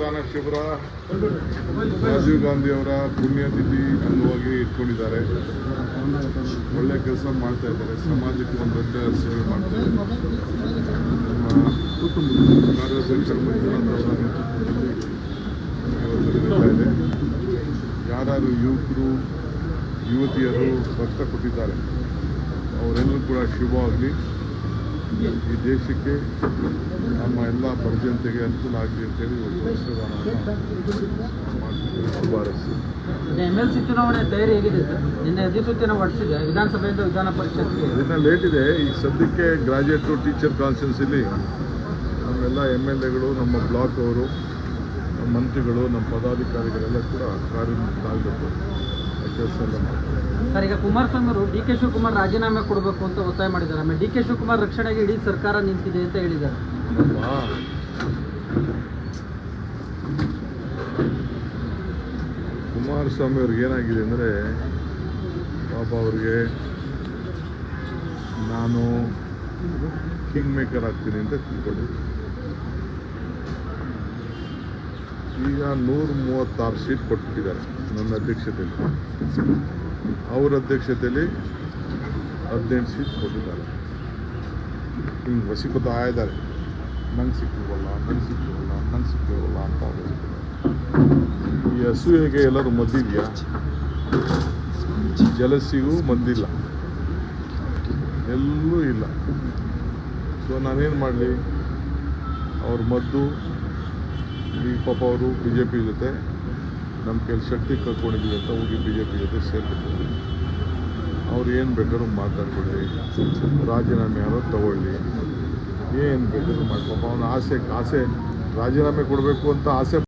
ದಾನ ರಾಜೀವ್ ಗಾಂಧಿ ಅವರ ಪುಣ್ಯತಿಥಿ ಅಂಗವಾಗಿ ಇಟ್ಕೊಂಡಿದ್ದಾರೆ. ಒಳ್ಳೆ ಕೆಲಸ ಮಾಡ್ತಾ ಇದ್ದಾರೆ. ಸಮಾಜಕ್ಕೆ ಒಂದು ದೊಡ್ಡ ಸೇವೆ ಮಾಡ್ತಾರೆ ಯಾರು ಯುವಕರು, ಯುವತಿಯರು ಭಕ್ತ ಕೊಟ್ಟಿದ್ದಾರೆ, ಅವರೆಲ್ಲರೂ ಕೂಡ ಶುಭವಾಗಲಿ. ಈ ದೇಶಕ್ಕೆ ನಮ್ಮ ಎಲ್ಲ ಪ್ರಜೆಂತೆಗೆ ಅನುಕೂಲ ಆಗಲಿ ಅಂತೇಳಿ ಒಂದು ಮಾಡ್ತಿದ್ದೇವೆ ಶುಭಾರೈಸಿ ಎಂ ಎಲ್ ಸಿ ಚುನಾವಣೆ ತಯಾರಿ ಹೇಗಿದೆ ಸರ್? ನಿನ್ನೆ ಅಧಿಸೂಚನೆ ಹೊರಡಿಸಿದೆ ವಿಧಾನಸಭೆಯಿಂದ ವಿಧಾನ ಪರಿಷತ್ಗೆ ಇದನ್ನ ಲೇಟ್ ಇದೆ. ಈಗ ಸದ್ಯಕ್ಕೆ ಟು ಟೀಚರ್ ಕಾನ್ಸ್ಟಿಟ್ಯೂನ್ಸಿಲಿ ನಮ್ಮೆಲ್ಲ ಎಂ ಎಲ್ ಎಗಳು ನಮ್ಮ ಬ್ಲಾಕ್ ಅವರು ನಮ್ಮ ಮಂತ್ರಿಗಳು ನಮ್ಮ ಪದಾಧಿಕಾರಿಗಳೆಲ್ಲ ಕೂಡ ಕಾರ್ಯ ಮಾಡ್ತಾರೆ ಸರ್ ಈಗ ಕುಮಾರಸ್ವಾಮಿ ಅವರು ಡಿ ಕೆ ಶಿವಕುಮಾರ್ ರಾಜೀನಾಮೆ ಕೊಡಬೇಕು ಅಂತ ಒತ್ತಾಯ ಮಾಡಿದ್ದಾರೆ. ಆಮೇಲೆ ಡಿ ಕೆ ಶಿವಕುಮಾರ್ ರಕ್ಷಣೆಗೆ ಇಡೀ ಸರ್ಕಾರ ನಿಂತಿದೆ ಅಂತ ಹೇಳಿದ್ದಾರೆ? ಕುಮಾರಸ್ವಾಮಿ ಅವ್ರಿಗೆ ಏನಾಗಿದೆ ಅಂದರೆ ಪಾಪ ಅವ್ರಿಗೆ ನಾನು ಕಿಂಗ್ ಮೇಕರ್ ಆಗ್ತೀನಿ ಅಂತ ತಿಳ್ಕೊಂಡಿದ್ದೆ ಈಗ ನೂರ ಮೂವತ್ತಾರು ಸೀಟ್ ಕೊಟ್ಬಿಟ್ಟಿದ್ದಾರೆ ನನ್ನ ಅಧ್ಯಕ್ಷತೆಯಲ್ಲಿ. ಅವರ ಅಧ್ಯಕ್ಷತೆಯಲ್ಲಿ ಹದಿನೆಂಟು ಸೀಟ್ ಕೊಟ್ಟಿದ್ದಾರೆ. ಹಿಂಗೆ ವಸಿಕೊತಾ ಇದ್ದಾರೆ ನಂಗೆ ಸಿಕ್ಕಿವಲ್ಲ ನಂಗೆ ಸಿಕ್ಕಿವಲ್ಲ ನಂಗೆ ಸಿಕ್ಕಿವಲ್ಲ ಅಂತ ಈ ಹಸುವೆಗೆ ಎಲ್ಲರೂ ಮದ್ದಿದೆಯಾ? ಜಲಸಿಗೂ ಮದ್ದಿಲ್ಲ. ಎಲ್ಲೂ ಇಲ್ಲ. ಸೊ ನಾನೇನು ಮಾಡಲಿ? ಅವ್ರ ಮದ್ದು ಈ ಪಾಪ ಅವರು ಬಿ ಜೆ ಪಿ ಜೊತೆ ನಮ್ಮ ಕೆಲಸ ಶಕ್ತಿ ಕಳ್ಕೊಂಡಿದ್ದೀವಿ ಅಂತ ಹೋಗಿ ಬಿ ಜೆ ಪಿ ಜೊತೆ ಸೇರ್ಬಿಟ್ಟು ಅವ್ರು ಏನು ಬೇಕಾದ್ರೂ ಮಾತಾಡ್ಕೊಳ್ಳಿ, ರಾಜೀನಾಮೆ ಯಾರೋ ತಗೊಳ್ಳಿ. ಏನು ಬೇಕಾದ್ರೂ ಮಾಡಿ ಪಾಪ ಅವನ ಆಸೆ ಆಸೆ ರಾಜೀನಾಮೆ ಕೊಡಬೇಕು ಅಂತ ಆಸೆ